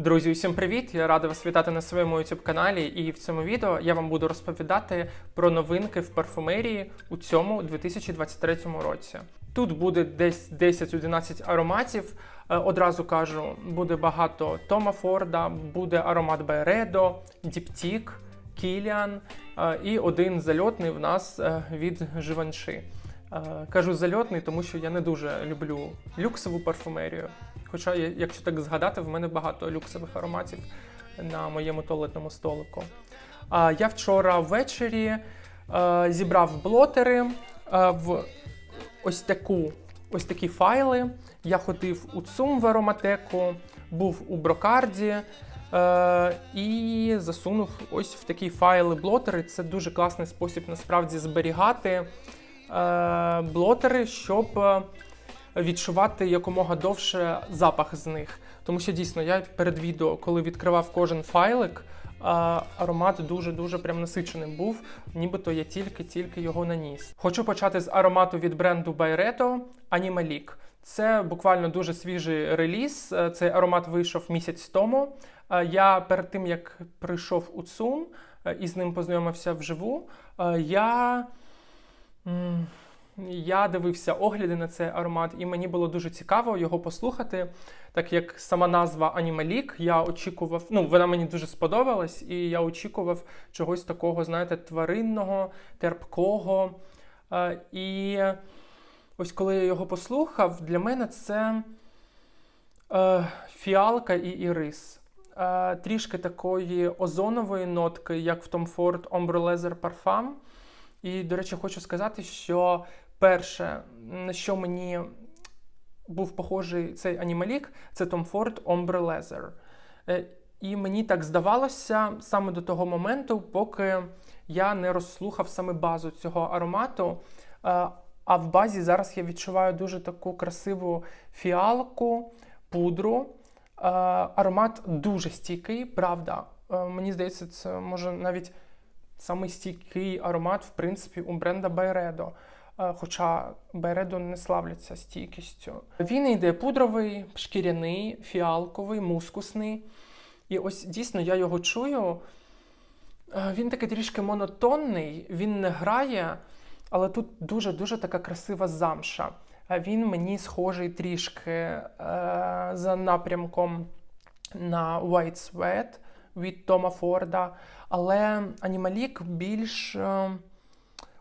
Друзі, усім привіт! Я радий вас вітати на своєму youtube каналі. І в цьому відео я вам буду розповідати про новинки в парфумерії у цьому 2023 році. Тут буде десь 10-11 ароматів. Е, Одразу кажу, буде багато Тома Форда, буде аромат Байредо, Діптік, Кіліан е, і один зальотний в нас е, від Живанши. Кажу зальотний, тому що я не дуже люблю люксову парфумерію. Хоча, якщо так згадати, в мене багато люксових ароматів на моєму туалетному столику. А я вчора ввечері е, зібрав блотери е, в ось таку. Ось такі файли. Я ходив у ЦУМ в ароматеку, був у брокарді е, і засунув ось в такі файли блотери. Це дуже класний спосіб насправді зберігати е, блотери, щоб е, відчувати якомога довше запах з них. Тому що дійсно я перед відео, коли відкривав кожен файлик, аромат дуже-дуже прям насиченим був, нібито я тільки-тільки його наніс. Хочу почати з аромату від бренду Byredo Animalic. Це буквально дуже свіжий реліз. Е, Цей аромат вийшов місяць тому. Е, Я перед тим як прийшов у ЦУМ е, і з ним познайомився вживу, я. Я дивився огляди на цей аромат, і мені було дуже цікаво його послухати, так як сама назва Animalic, я очікував, ну вона мені дуже сподобалась, і я очікував чогось такого, знаєте, тваринного, терпкого. Е, І ось коли я його послухав, для мене це е, фіалка і ірис. Е, Трішки такої озонової нотки, як в Tom Ford Ombre Leather Parfum. І, до речі, хочу сказати, що перше, на що мені був похожий цей анімалік, це Tom Ford Ombre Leather. Е, І мені так здавалося саме до того моменту, поки я не розслухав саме базу цього аромату. Е, А в базі зараз я відчуваю дуже таку красиву фіалку, пудру. Е, Аромат дуже стійкий, правда. Мені здається, це може навіть самий стійкий аромат, в принципі, у бренда Байредо. Е, Хоча Байредо не славляться стійкістю. Він йде пудровий, шкіряний, фіалковий, мускусний. І ось дійсно я його чую. Е, Він такий трішки монотонний, він не грає, але тут дуже-дуже така красива замша. Е, Він мені схожий трішки е, за напрямком на White Sweat від Тома Форда, але Анімалік більш е,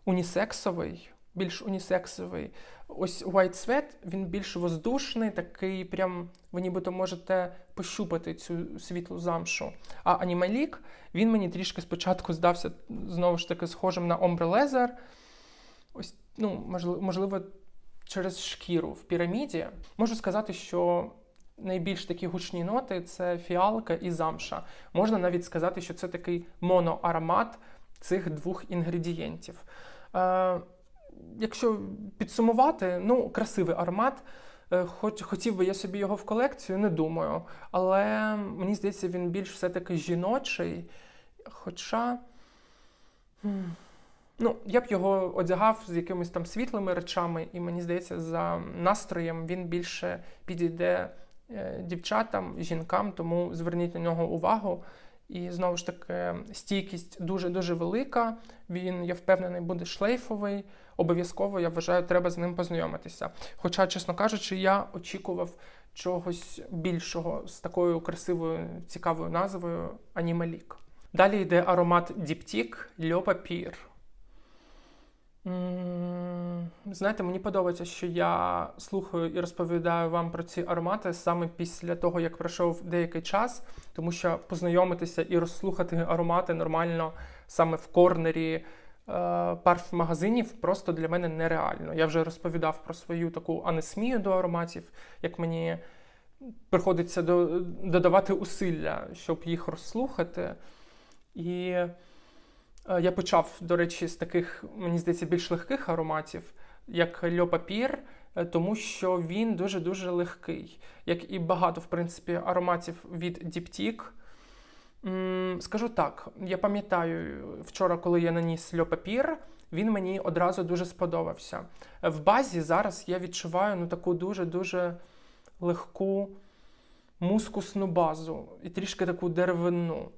унісексовий. Більш унісексовий. Ось White Sweat, він більш воздушний, такий прям ви нібито можете пощупати цю світлу замшу. А Анімалік, він мені трішки спочатку здався знову ж таки схожим на Ombre Leather. Ось, ну, можливо, через шкіру в піраміді. Можу сказати, що найбільш такі гучні ноти це фіалка і замша. Можна навіть сказати, що це такий моноаромат цих двох інгредієнтів. Якщо підсумувати, ну, красивий аромат. Е, Хоч хотів би я собі його в колекцію, не думаю. Але мені здається, він більш все-таки жіночий. Хоча. Ну, я б його одягав з якимись там світлими речами, і мені здається, за настроєм він більше підійде е, дівчатам, жінкам, тому зверніть на нього увагу. І знову ж таки, стійкість дуже-дуже велика. Він, я впевнений, буде шлейфовий. Обов'язково, я вважаю, треба з ним познайомитися. Хоча, чесно кажучи, я очікував чогось більшого з такою красивою, цікавою назвою Анімалік. Далі йде аромат Діптік Льопапір. Знаєте, мені подобається, що я слухаю і розповідаю вам про ці аромати саме після того, як пройшов деякий час, тому що познайомитися і розслухати аромати нормально саме в корнері е, парф-магазинів просто для мене нереально. Я вже розповідав про свою таку анесмію до ароматів, як мені приходиться до, додавати усилля, щоб їх розслухати. І я почав, до речі, з таких, мені здається, більш легких ароматів, як Льо Папір, е, тому що він дуже-дуже легкий, як і багато, в принципі, ароматів від Діптік. Скажу так, я пам'ятаю, вчора, коли я наніс Льо Папір, він мені одразу дуже сподобався. В базі зараз я відчуваю ну, таку дуже-дуже легку мускусну базу і трішки таку деревину.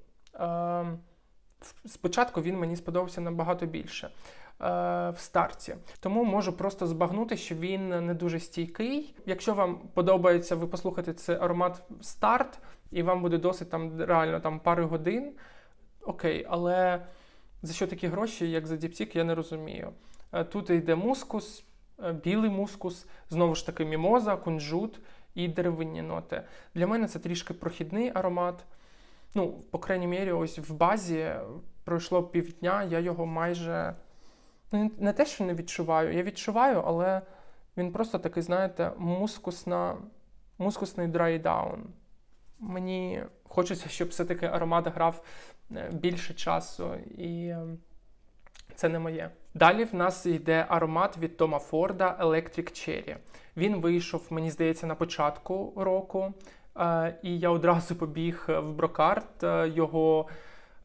Спочатку він мені сподобався набагато більше е, в старті. Тому можу просто збагнути, що він не дуже стійкий. Якщо вам подобається, ви послухаєте цей аромат старт, і вам буде досить там реально там пари годин. Окей, але за що такі гроші, як за діпсік, я не розумію. Е, Тут йде мускус, е, білий мускус, знову ж таки мімоза, кунжут і деревинні ноти. Для мене це трішки прохідний аромат. Ну, по крайній мірі, ось в базі пройшло півдня, я його майже ну, не те, що не відчуваю. Я відчуваю, але він просто такий, знаєте, мускусна, мускусний драйдаун. Мені хочеться, щоб все-таки аромат грав е, більше часу, і е, це не моє. Далі в нас йде аромат від Тома Форда Electric Cherry. Він вийшов, мені здається, на початку року. Е, І я одразу побіг в брокарт е, його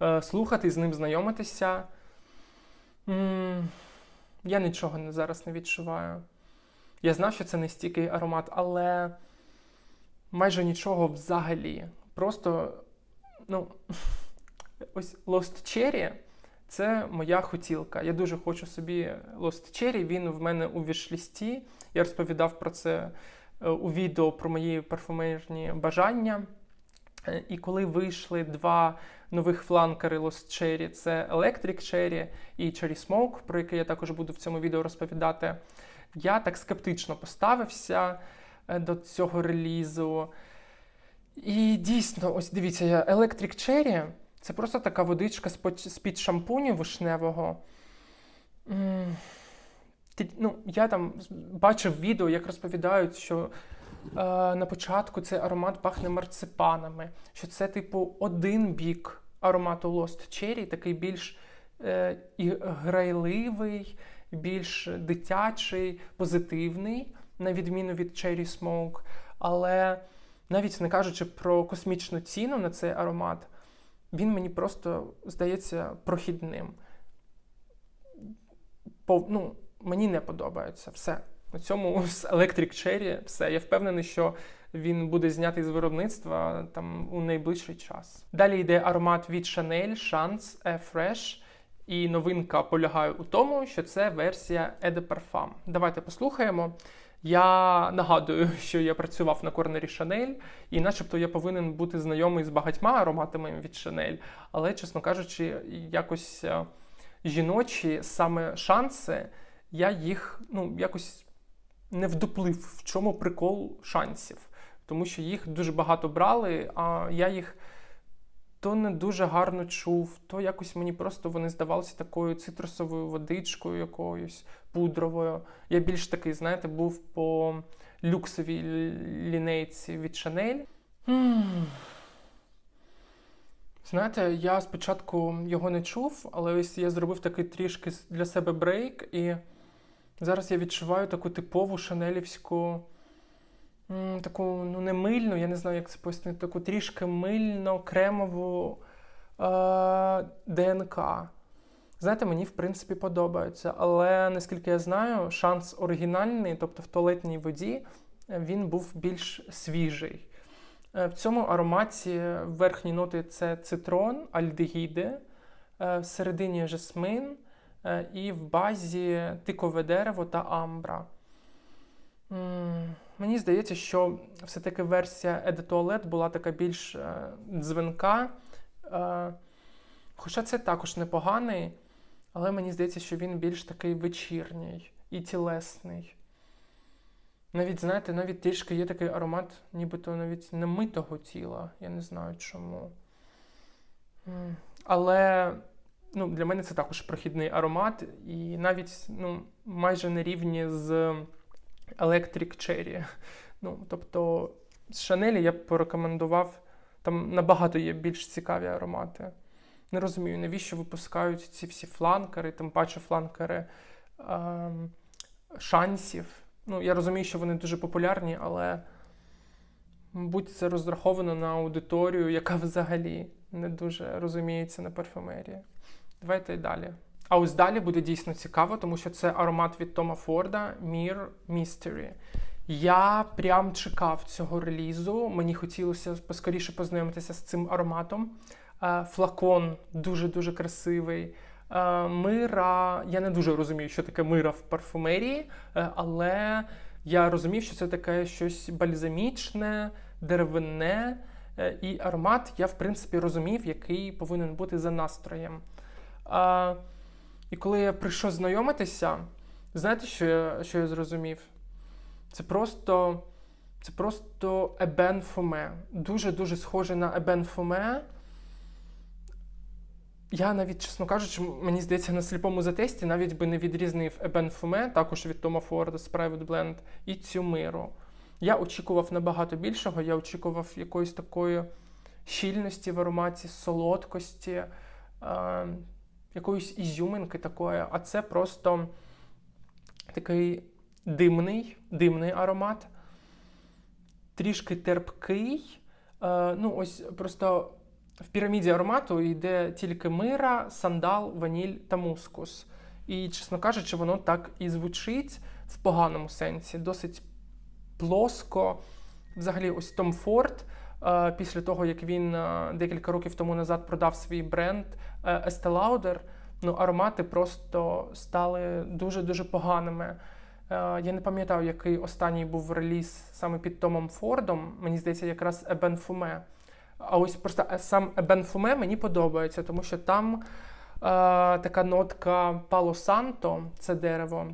е, слухати, з ним знайомитися. Я нічого зараз не відчуваю. Я знав, що це не стійкий аромат, але майже нічого взагалі. Просто, ну, ось Lost Cherry це моя хотілка. Я дуже хочу собі Lost Cherry. Він в мене у вішлісті. Я розповідав про це е, у відео про мої парфумерні бажання. Е, І коли вийшли два нових фланкери Lost Cherry, це Electric Cherry і Cherry Smoke, про який я також буду в цьому відео розповідати, я так скептично поставився е, до цього релізу. І дійсно, ось дивіться, Electric Cherry це просто така водичка з-під шампуню вишневого. Ну, я там бачив відео, як розповідають, що е, на початку цей аромат пахне марципанами, що це, типу, один бік аромату Lost Cherry, такий більш е, грайливий, більш дитячий, позитивний, на відміну від Cherry Smoke. Але навіть не кажучи про космічну ціну на цей аромат, він мені просто здається прохідним. По, ну, мені не подобається все. На цьому з Electric Cherry все. Я впевнений, що він буде знятий з виробництва там у найближчий час. Далі йде аромат від Chanel Chance Air Fresh. І новинка полягає у тому, що це версія Eau de Parfum. Давайте послухаємо. Я нагадую, що я працював на корнері Chanel, і начебто я повинен бути знайомий з багатьма ароматами від Chanel, але, чесно кажучи, якось е, жіночі саме шанси, я їх ну, якось не вдуплив, в чому прикол шансів. Тому що їх дуже багато брали, а я їх то не дуже гарно чув, то якось мені просто вони здавалися такою цитрусовою водичкою, якоюсь пудровою. Я більш такий, знаєте, був по люксовій лінейці від Chanel. М. Знаєте, я спочатку його не чув, але ось я зробив такий трішки для себе брейк, і зараз я відчуваю таку типову шанелівську, таку, ну, не мильну, я не знаю, як це пояснити, таку трішки мильно-кремову е- ДНК. Знаєте, мені в принципі подобається, але наскільки я знаю, шанс оригінальний, тобто в туалетній воді, він був більш свіжий. Е, В цьому ароматі верхні ноти це цитрон, альдегіди, е, всередині жасмин і в базі тикове дерево та амбра. Мені здається, що все-таки версія Toilette була така більш е, дзвінка. Е, Хоча це також непоганий, але мені здається, що він більш такий вечірній і тілесний. Навіть, знаєте, навіть трішки є такий аромат, нібито навіть немитого тіла. Я не знаю чому. Але ну, для мене це також прохідний аромат, і навіть ну, майже на рівні з Electric Cherry. Ну, тобто, з Шанелі я б порекомендував, там набагато є більш цікаві аромати. Не розумію, навіщо випускають ці всі фланкери, тим паче фланкери ем, шансів. Ну, я розумію, що вони дуже популярні, але, мабуть, це розраховано на аудиторію, яка взагалі не дуже розуміється на парфюмерії. Давайте і далі. А ось далі буде дійсно цікаво, тому що це аромат від Тома Форда Mir Mystery. Я прям чекав цього релізу. Мені хотілося поскоріше познайомитися з цим ароматом. Е, Флакон дуже-дуже красивий. Е, Мира. Я не дуже розумію, що таке мира в парфумерії, е, але я розумів, що це таке щось бальзамічне, деревинне. І аромат я, в принципі, розумів, який повинен бути за настроєм. А, і коли я прийшов знайомитися, знаєте, що я, що я зрозумів? Це просто, це просто Ебен Фоме. Дуже-дуже схоже на Ебен Фоме. Я навіть, чесно кажучи, мені здається, на сліпому затесті навіть би не відрізнив Ебен Фоме, також від Тома Форда з Private Blend, і цю миру. Я очікував набагато більшого, я очікував якоїсь такої щільності в ароматі, солодкості, е, якоїсь ізюминки такої, а це просто такий димний, димний аромат, трішки терпкий. Е, ну, ось просто в піраміді аромату йде тільки мира, сандал, ваніль та мускус. І, чесно кажучи, воно так і звучить в поганому сенсі, досить плоско. Взагалі, ось Том Форд, після того, як він е, декілька років тому назад продав свій бренд е, Estee Lauder, ну, аромати просто стали дуже-дуже поганими. Е, Я не пам'ятаю, який останній був реліз саме під Томом Фордом. Мені здається, якраз Ебен Фуме. А ось просто е, сам Ебен Фуме мені подобається, тому що там е, така нотка Пало Санто, це дерево,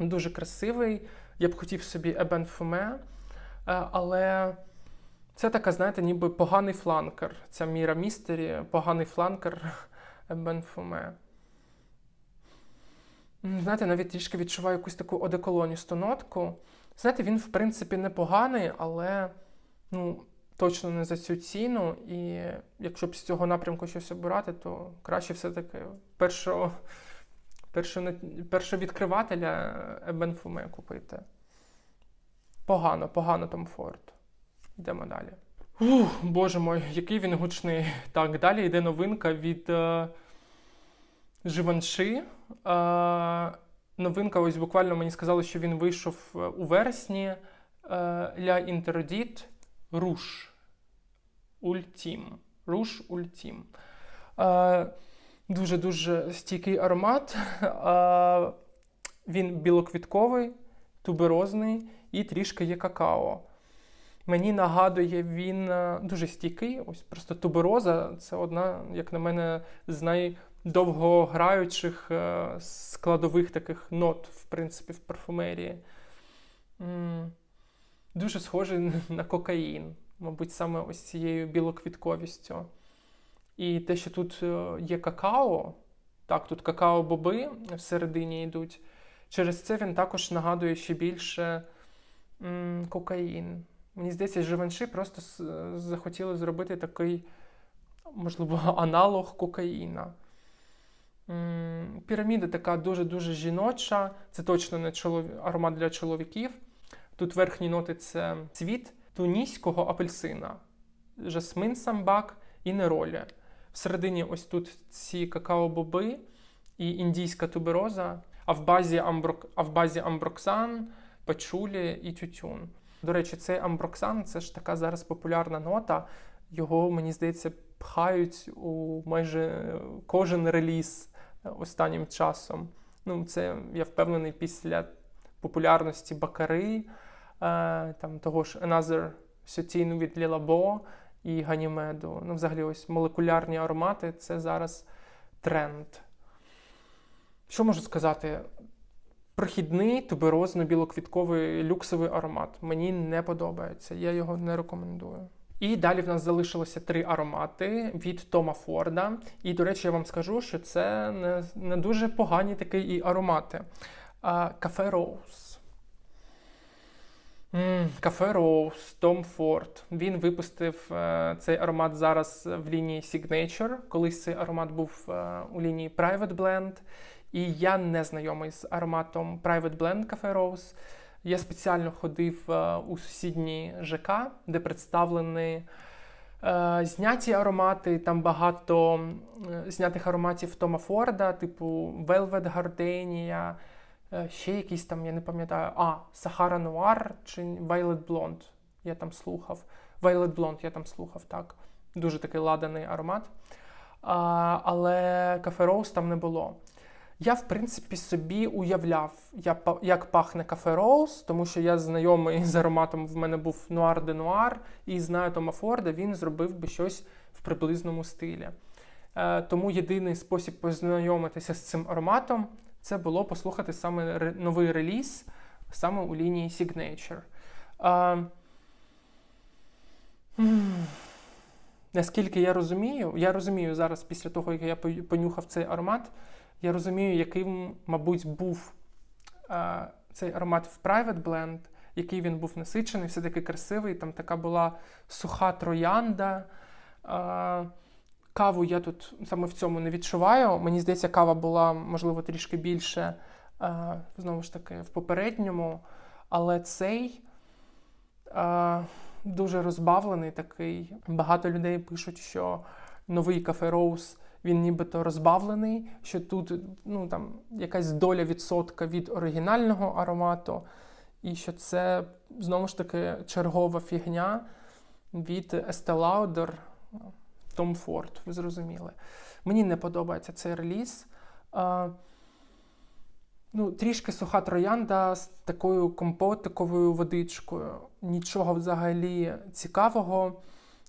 дуже красивий. Я б хотів собі Ебен Фуме, е, але це така, знаєте, ніби поганий фланкер. Ця міра містері, поганий фланкер Ебен Фуме. Знаєте, навіть трішки відчуваю якусь таку одеколоністу нотку. Знаєте, він, в принципі, непоганий, але ну, точно не за цю ціну. І якщо б з цього напрямку щось обирати, то краще все-таки першого, першого, першого відкривателя Ебен Фуме купити. Погано, погано Том Форд. Йдемо далі. Ух, боже мой, який він гучний. Так, далі йде новинка від е, Живанши. Е, новинка, ось буквально мені сказали, що він вийшов е, у вересні. Е, Ля Інтеродіт Руш Ультім. Руш Ультім. Е, Дуже-дуже стійкий аромат. Е, він білоквітковий, туберозний і трішки є какао. Мені нагадує, він е, дуже стійкий. Ось просто тубероза це одна, як на мене, з найдовгограючих е, складових таких нот, в принципі, в парфумерії. Дуже схожий на кокаїн, мабуть, саме ось цією білоквітковістю. І те, що тут е, є какао, так, тут какао-боби всередині йдуть. Через це він також нагадує ще більше м, кокаїн. Мені здається, Живанши просто захотіли зробити такий, можливо, аналог кокаїна. Піраміда така дуже-дуже жіноча. Це точно не чолові... аромат для чоловіків. Тут верхні ноти це цвіт туніського апельсина, жасмин самбак і неролі. Всередині ось тут ці какао-боби і індійська тубероза, а в базі, амброк... а в базі амброксан, пачулі і тютюн. До речі, цей амброксан це ж така зараз популярна нота. Його, мені здається, пхають у майже кожен реліз е, останнім часом. Ну, це я впевнений після популярності Бакари, е, там того ж Another Сютіну від Лілабо і Ганімеду. Ну, взагалі, ось молекулярні аромати це зараз тренд. Що можу сказати? Прохідний туберозно-білоквітковий люксовий аромат. Мені не подобається, я його не рекомендую. І далі в нас залишилося три аромати від Тома Форда. І, до речі, я вам скажу, що це не, не дуже погані такі і аромати. Кафе Роуз. Кафе Роуз, Том Форд. Він випустив е, цей аромат зараз в лінії Signature. Колись цей аромат був е, у лінії Private Blend. І я не знайомий з ароматом Private Blend Cafe Rose. Я спеціально ходив е, у сусідній ЖК, де представлені е, зняті аромати. Там багато е, знятих ароматів Тома Форда, типу Velvet Gardenia, Ще якийсь там, я не пам'ятаю, а, Сахара Нуар чи Violet Blonde я там слухав. Violet Blonde я там слухав, так. Дуже такий ладаний аромат. А, але Cafe Rose там не було. Я, в принципі, собі уявляв, як пахне Cafe Rose, тому що я знайомий з ароматом, в мене був Noir de Noir, і знаю Тома Форда, він зробив би щось в приблизному стилі. Е, тому єдиний спосіб познайомитися з цим ароматом це було послухати саме новий реліз, саме у лінії Signature. Е, Наскільки я розумію, я розумію зараз, після того, як я понюхав цей аромат, я розумію, яким, мабуть, був е, цей аромат в Private Blend, який він був насичений, все таки красивий. Там така була суха троянда. Е, каву я тут саме в цьому не відчуваю. Мені здається, кава була, можливо, трішки більше, е, знову ж таки, в попередньому, але цей. Е, дуже розбавлений такий. Багато людей пишуть, що новий кафе Роуз він нібито розбавлений, що тут ну, там, якась доля відсотка від оригінального аромату, і що це знову ж таки чергова фігня від Estee Lauder, Tom Ford, ви зрозуміли. Мені не подобається цей реліз. А, Ну, трішки суха троянда з такою компотиковою водичкою. Нічого взагалі цікавого.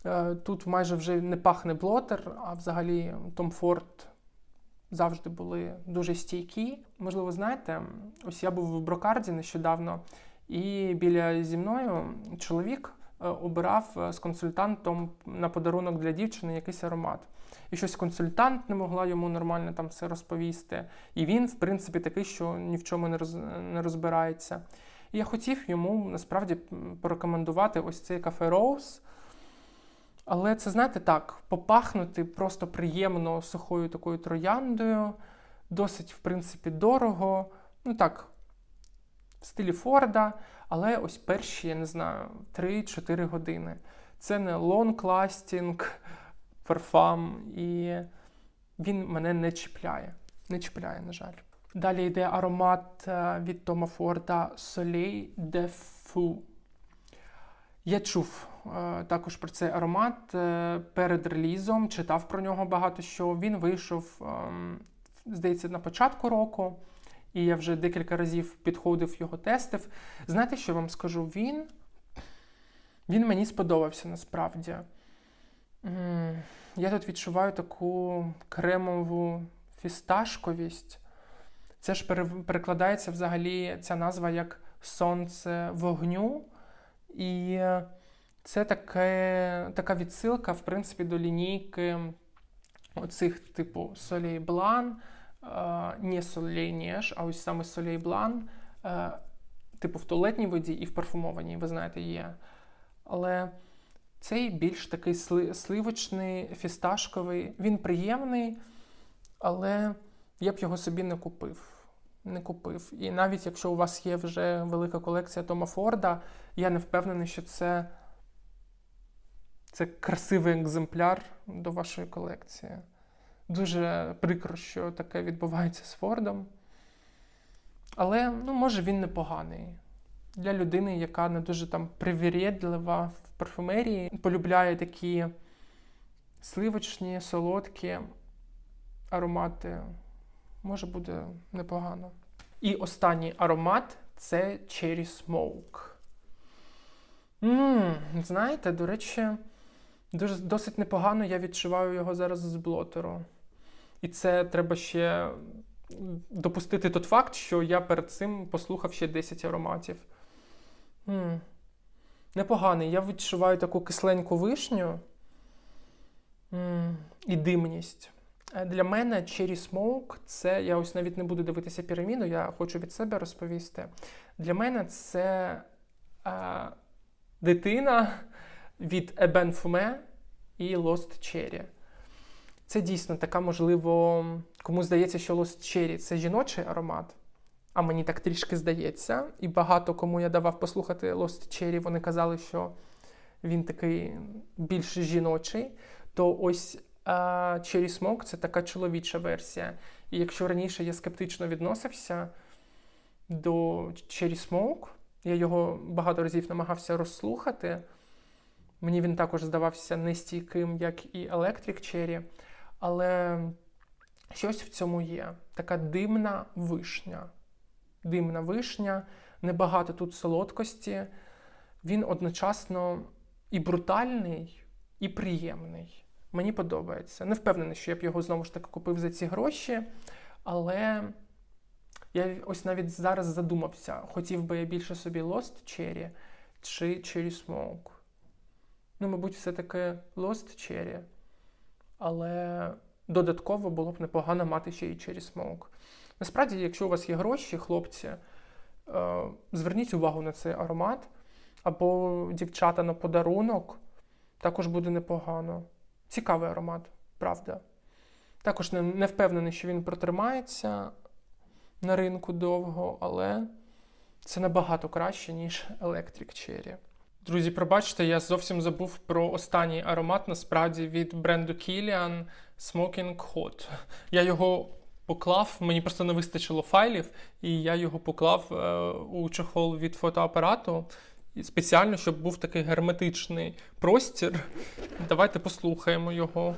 Е, Тут майже вже не пахне блотер, а взагалі Tom Ford завжди були дуже стійкі. Можливо, знаєте, ось я був в Брокарді нещодавно, і біля зі мною чоловік е, обирав е, з консультантом на подарунок для дівчини якийсь аромат. І щось консультант не могла йому нормально там все розповісти. І він, в принципі, такий, що ні в чому не, роз, не розбирається. І я хотів йому насправді порекомендувати ось цей кафе Роуз. Але це, знаєте, так, попахнути просто приємно сухою такою трояндою, досить, в принципі, дорого. Ну так, в стилі Форда, але ось перші, я не знаю, 3-4 години. Це не long-lasting парфам, і він мене не чіпляє. Не чіпляє, на жаль. Далі йде аромат е, від Тома Форда Soleil de Fou. Я чув також про цей аромат е, перед релізом, читав про нього багато що. Він вийшов, ем, здається, на початку року, і я вже декілька разів підходив його тестив. Знаєте, що вам скажу? Він, він мені сподобався насправді. Я тут відчуваю таку кремову фісташковість. Це ж перекладається взагалі ця назва як сонце вогню. І це таке, така відсилка, в принципі, до лінійки оцих типу Солей Блан, не Солей Неж, а ось саме Солей Блан, е, типу в туалетній воді і в парфумованій, ви знаєте, є. Але цей більш такий сли- сливочний, фісташковий. Він приємний, але я б його собі не купив. Не купив. І навіть якщо у вас є вже велика колекція Тома Форда, я не впевнений, що це, це красивий екземпляр до вашої колекції. Дуже прикро, що таке відбувається з Фордом. Але, ну, може, він непоганий. Для людини, яка не дуже там привірєдлива в парфумерії, полюбляє такі сливочні, солодкі аромати, може буде непогано. І останній аромат це Cherry Smoke. Ммм, знаєте, до речі, дуже, досить непогано я відчуваю його зараз з блотеру. І це треба ще допустити той факт, що я перед цим послухав ще 10 ароматів. м Непоганий. Я відчуваю таку кисленьку вишню м і димність. Е, Для мене Cherry Smoke це я ось навіть не буду дивитися піраміду, я хочу від себе розповісти. Для мене це е, дитина від Eben Fume і Lost Cherry. Це дійсно така, можливо, кому здається, що Lost Cherry це жіночий аромат, а мені так трішки здається. І багато кому я давав послухати Lost Cherry, вони казали, що він такий більш жіночий. То ось а, Cherry Smoke це така чоловіча версія. І якщо раніше я скептично відносився, до Cherry Smoke. Я його багато разів намагався розслухати. Мені він також здавався нестійким, як і Electric Cherry, але щось в цьому є. Така димна вишня. Димна вишня, небагато тут солодкості. Він одночасно і брутальний, і приємний. Мені подобається. Не впевнений, що я б його знову ж таки купив за ці гроші, але я ось навіть зараз задумався, хотів би я більше собі Lost Cherry чи Cherry Smoke. Ну, мабуть, все-таки Lost Cherry. Але додатково було б непогано мати ще й Cherry Smoke. Насправді, якщо у вас є гроші, хлопці, е, зверніть увагу на цей аромат. Або дівчата на подарунок також буде непогано. Цікавий аромат, правда. Також не, не впевнений, що він протримається на ринку довго, але це набагато краще, ніж Electric Cherry. Друзі, пробачте, я зовсім забув про останній аромат, насправді, від бренду Kilian Smoking Hot. Я його поклав, мені просто не вистачило файлів, і я його поклав е, у чохол від фотоапарату. Спеціально, щоб був такий герметичний простір. Давайте послухаємо його.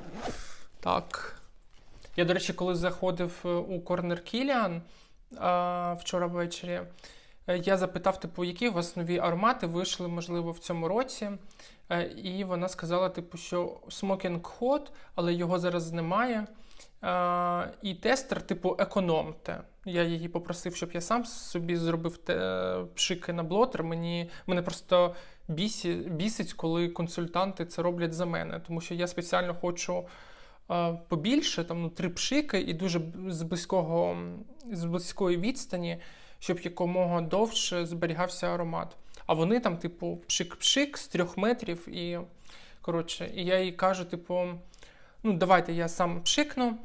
Так. Я, до речі, коли заходив е, у Корнер Кіліан вчора ввечері, я запитав, типу, які у вас нові аромати вийшли, можливо, в цьому році. Е, І вона сказала, типу, що Smoking Hot, але його зараз немає. І тестер, типу, економте. Я її попросив, щоб я сам собі зробив те, пшики на блотер. Мені мене просто бісить, коли консультанти це роблять за мене. Тому що я спеціально хочу побільше, там ну, три пшики, і дуже з близького, з близької відстані, щоб якомога довше зберігався аромат. А вони там, типу, пшик-пшик з трьох метрів. І коротше, і я їй кажу, типу ну, давайте я сам пшикну.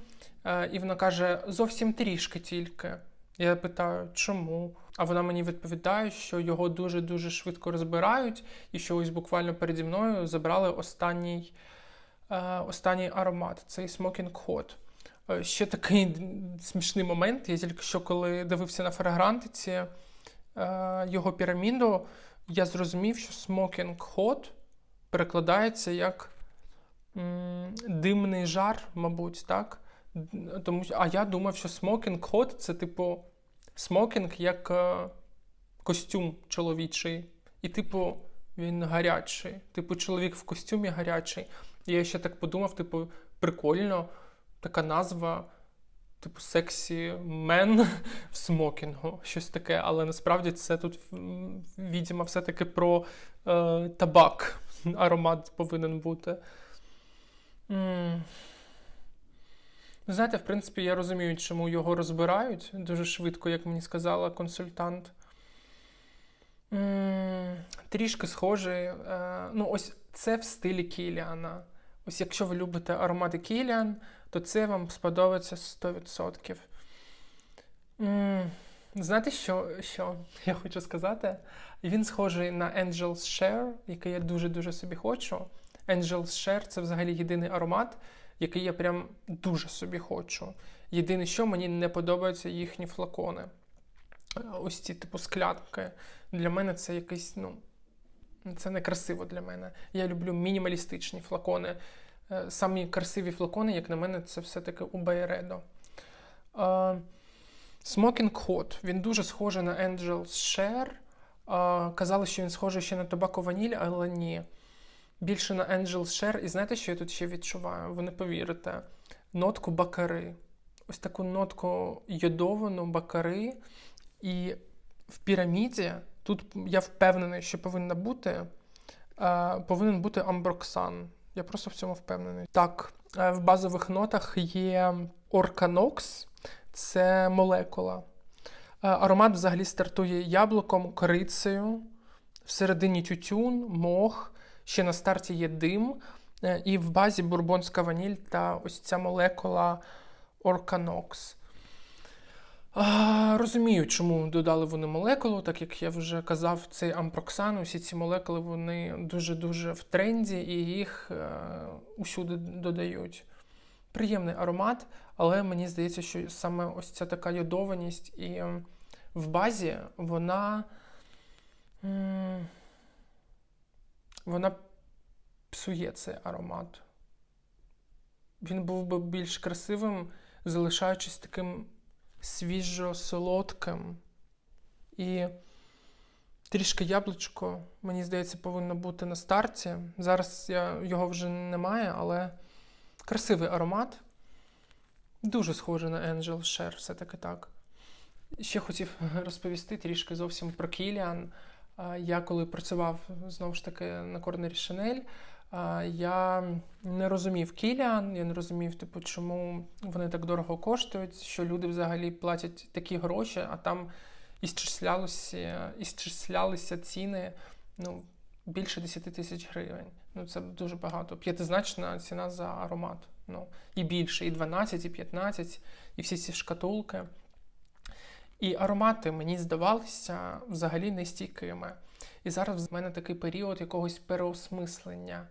Е, і вона каже: зовсім трішки тільки. Я питаю, чому? А вона мені відповідає, що його дуже-дуже швидко розбирають, і що ось буквально переді мною забрали останній е, останній аромат цей Smoking Hot. Е, ще такий смішний момент. Я тільки що, коли дивився на фрагрантиці його піраміду, я зрозумів, що Hot перекладається як димний жар, мабуть, так? Тому, А я думав, що смокінг хот це, типу, смокінг як е, костюм чоловічий. І, типу, він гарячий. Типу, чоловік в костюмі гарячий. І я ще так подумав, типу, прикольно, така назва, типу, сексі мен в смокінгу. Щось таке. Але насправді це тут, відомо, все-таки про е, табак. Аромат повинен бути. Mm. Знаєте, в принципі, я розумію, чому його розбирають дуже швидко, як мені сказала консультант. Mm, трішки схожий. Е, ну, ось це в стилі Кіліана. Ось якщо ви любите аромати Кіліан, то це вам сподобається 100%. Mm, знаєте, що що я хочу сказати? Він схожий на Angel's Share, який я дуже-дуже собі хочу. Angel's Share це взагалі єдиний аромат, який я прям дуже собі хочу. Єдине, що мені не подобаються їхні флакони. Ось ці типу склянки. Для мене це якийсь, ну, це не красиво для мене. Я люблю мінімалістичні флакони. Е, самі красиві флакони, як на мене, це все-таки у Байредо. Smoking Hot. Він дуже схожий на Angel's Share. Казали, що він схожий ще на Tobacco Vanille, але ні більше на Angel Share. І знаєте, що я тут ще відчуваю? Ви не повірите. Нотку бакари. Ось таку нотку йодовану бакари. І в піраміді тут я впевнений, що повинна бути. Е, повинен бути амброксан. Я просто в цьому впевнений. Так, е, в базових нотах є Орканокс, це молекула. Е, аромат взагалі стартує яблуком, корицею, всередині тютюн, мох, Ще на старті є дим, е, і в базі бурбонська ваніль та ось ця молекула Орканокс. Розумію, чому додали вони молекулу, так як я вже казав, цей ампроксан, усі ці молекули вони дуже-дуже в тренді і їх е, усюди додають. Приємний аромат, але мені здається, що саме ось ця така йодованість і в базі, вона. Вона псує цей аромат. Він був би більш красивим, залишаючись таким свіжо-солодким. І трішки яблучко, мені здається, повинно бути на старті. Зараз я, його вже немає, але красивий аромат. Дуже схожий на Angel Share, все-таки так. Ще хотів розповісти трішки зовсім про Кіліан. Я коли працював знову ж таки на Корнері Шанель, я не розумів Кіліан, я не розумів, типу, чому вони так дорого коштують, що люди взагалі платять такі гроші, а там ісчислялися, ціни ну, більше 10 тисяч гривень. Ну, це дуже багато. П'ятизначна ціна за аромат. Ну, і більше, і 12, і 15, і всі ці шкатулки. І аромати мені здавалися взагалі нестійкими. І зараз в мене такий період якогось переосмислення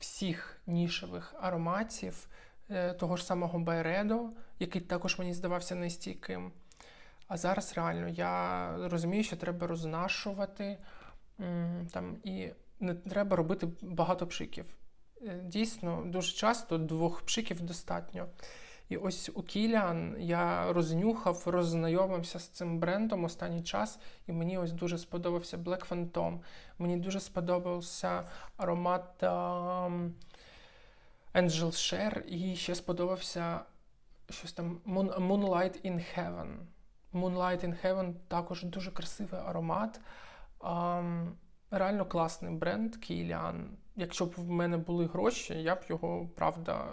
всіх нішевих ароматів, е, того ж самого Байредо, який також мені здавався нестійким. А зараз реально я розумію, що треба рознашувати там, і не треба робити багато пшиків. Е, Дійсно, дуже часто двох пшиків достатньо. І ось у Кіліан я рознюхав, роззнайомився з цим брендом останній час, і мені ось дуже сподобався Black Phantom. Мені дуже сподобався аромат ем, Angel Share, і ще сподобався щось там Moon, Moonlight in Heaven. Moonlight in Heaven також дуже красивий аромат. Ем, реально класний бренд Кіліан. Якщо б в мене були гроші, я б його, правда,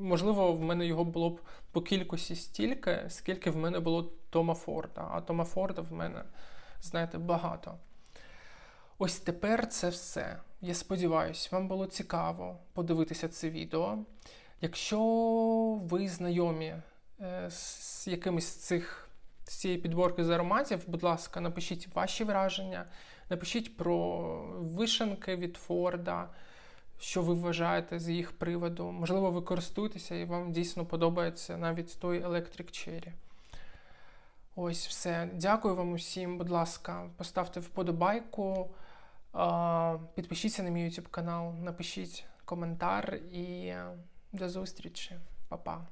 можливо, в мене його було б по кількості стільки, скільки в мене було Тома Форда. А Тома Форда в мене, знаєте, багато. Ось тепер це все. Я сподіваюся, вам було цікаво подивитися це відео. Якщо ви знайомі е, з якимись з цих цієї підборки з ароматів, будь ласка, напишіть ваші враження, напишіть про вишенки від Форда, що ви вважаєте з їх приводу. Можливо, ви користуєтеся і вам дійсно подобається навіть той Electric Cherry. Ось все. Дякую вам усім. Будь ласка, поставте вподобайку, підпишіться на мій YouTube канал, напишіть коментар і до зустрічі. Па-па.